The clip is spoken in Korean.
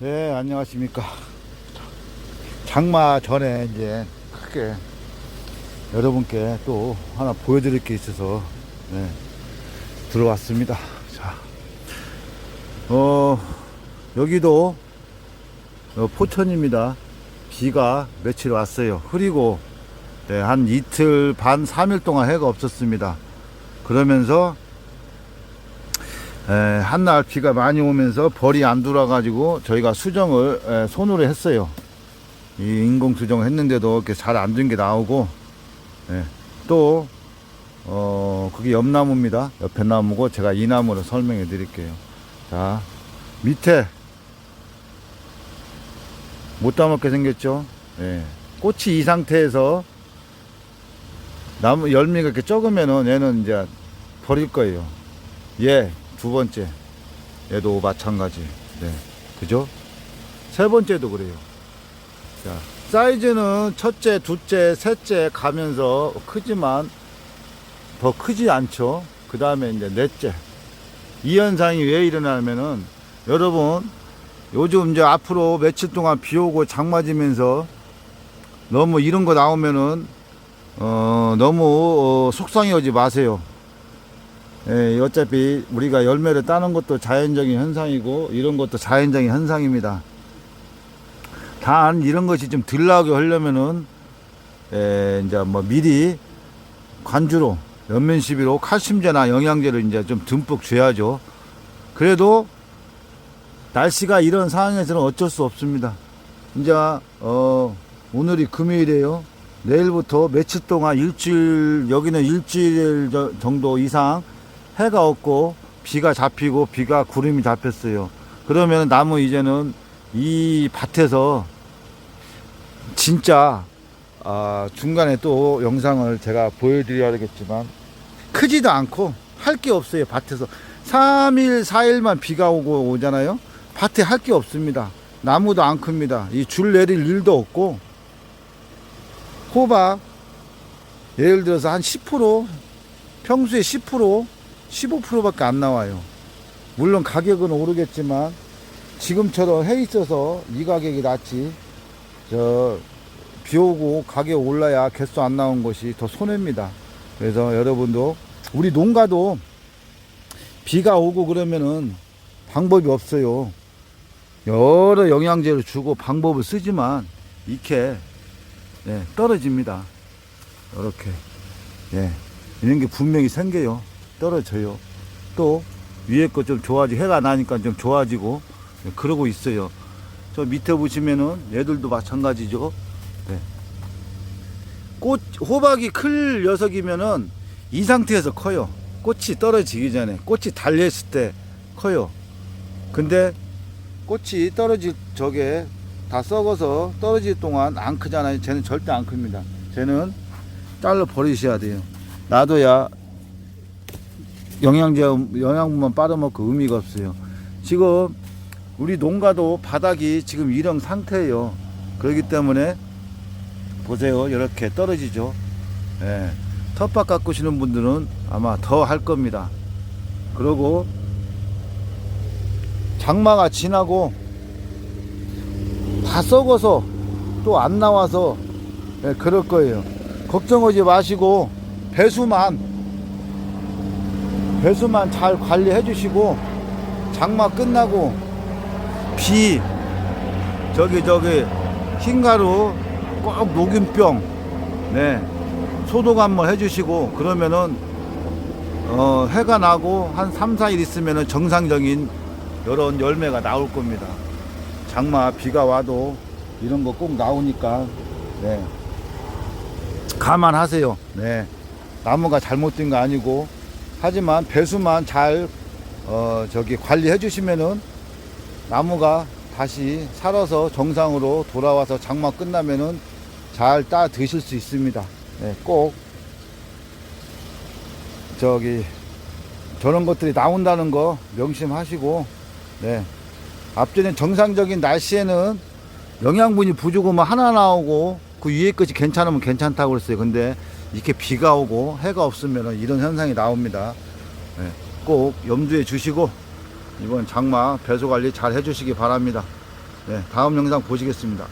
네, 안녕하십니까. 장마 전에 이제 크게 여러분께 또 하나 보여드릴 게 있어서 네, 들어왔습니다. 자, 어, 여기도 어, 포천입니다. 비가 며칠 왔어요. 흐리고 네, 한 이틀 반, 3일 동안 해가 없었습니다. 그러면서 에, 한날 비가 많이 오면서 벌이 안 돌아가지고 저희가 수정을 에, 손으로 했어요. 이 인공 수정을 했는데도 이렇게 잘 안 된 게 나오고 예, 또 어, 그게 옆나무입니다. 옆에 나무고 제가 이 나무를 설명해 드릴게요. 자, 밑에 못 따먹게 생겼죠? 예. 꽃이 이 상태에서 나무 열매가 이렇게 적으면은 얘는 이제 버릴 거예요. 얘 두 번째 얘도 마찬가지. 네, 그죠? 세 번째도 그래요. 자, 사이즈는 첫째, 둘째, 셋째 가면서 크지만 더 크지 않죠. 그 다음에 이제 넷째. 이 현상이 왜 일어나면은 여러분 요즘 이제 앞으로 며칠 동안 비 오고 장 맞으면서 너무 이런 거 나오면은 어 너무 어, 속상해하지 마세요. 예, 어차피 우리가 열매를 따는 것도 자연적인 현상이고 이런 것도 자연적인 현상입니다. 단 이런 것이 좀 덜 나게 하려면은 에, 이제 뭐 미리 관주로 연면 시비로 칼슘제나 영양제를 이제 좀 듬뿍 줘야죠. 그래도 날씨가 이런 상황에서는 어쩔 수 없습니다. 이제 어 오늘이 금요일이에요. 내일부터 며칠 동안 일주일 여기는 일주일 저- 정도 이상 해가 없고 비가 잡히고 비가 구름이 잡혔어요. 그러면 나무 이제는 이 밭에서 진짜 아, 중간에 또 영상을 제가 보여드려야겠지만 크지도 않고 할 게 없어요 밭에서. 3일 4일만 비가 오고 오잖아요. 밭에 할 게 없습니다. 나무도 안 큽니다. 이 줄 내릴 일도 없고 호박 예를 들어서 한 10% 평소에 10% 15%밖에 안 나와요 물론 가격은 오르겠지만 지금처럼 해 있어서 이 가격이 낫지 저 비 오고 가격 올라야 개수 안 나온 것이 더 손해입니다. 그래서 여러분도 우리 농가도 비가 오고 그러면은 방법이 없어요. 여러 영양제를 주고 방법을 쓰지만 이렇게 예, 떨어집니다. 이렇게 예, 이런 게 분명히 생겨요. 떨어져요. 또 위에 거 좀 좋아지고 해가 나니까 좀 좋아지고 예, 그러고 있어요. 저 밑에 보시면은 얘들도 마찬가지죠. 네. 꽃 호박이 클 녀석이면은 이 상태에서 커요. 꽃이 떨어지기 전에 꽃이 달려있을 때 커요. 근데 꽃이 떨어질 저게 다 썩어서 떨어질 동안 안 크잖아요. 쟤는 절대 안 큽니다. 쟤는 잘라 버리셔야 돼요. 놔둬야 영양제 영양분만 빨아먹고 의미가 없어요. 지금 우리 농가도 바닥이 지금 이런 상태예요. 그렇기 때문에 보세요. 이렇게 떨어지죠. 예. 텃밭 가꾸시는 분들은 아마 더 할 겁니다. 그리고 장마가 지나고 다 썩어서 또 안 나와서 예, 그럴 거예요. 걱정하지 마시고 배수만 배수만 잘 관리해 주시고 장마 끝나고 비 저기 저기 흰가루 꼭 녹균병 네 소독 한번 해주시고 그러면은 어 해가 나고 한 3, 4일 있으면은 정상적인 이런 열매가 나올 겁니다. 장마 비가 와도 이런 거 꼭 나오니까 네. 감안하세요. 네. 나무가 잘못된 거 아니고 하지만 배수만 잘 어, 저기 관리해 주시면은 나무가 다시 살아서 정상으로 돌아와서 장마 끝나면은 잘 따 드실 수 있습니다. 네, 꼭 저기 저런 것들이 나온다는 거 명심하시고 네. 앞전에 정상적인 날씨에는 영양분이 부족하면 하나 나오고 그 위에 것이 괜찮으면 괜찮다고 그랬어요. 근데 이렇게 비가 오고 해가 없으면 이런 현상이 나옵니다. 네, 꼭 염두에 주시고 이번 장마 배수 관리 잘 해주시기 바랍니다. 네, 다음 영상 보시겠습니다.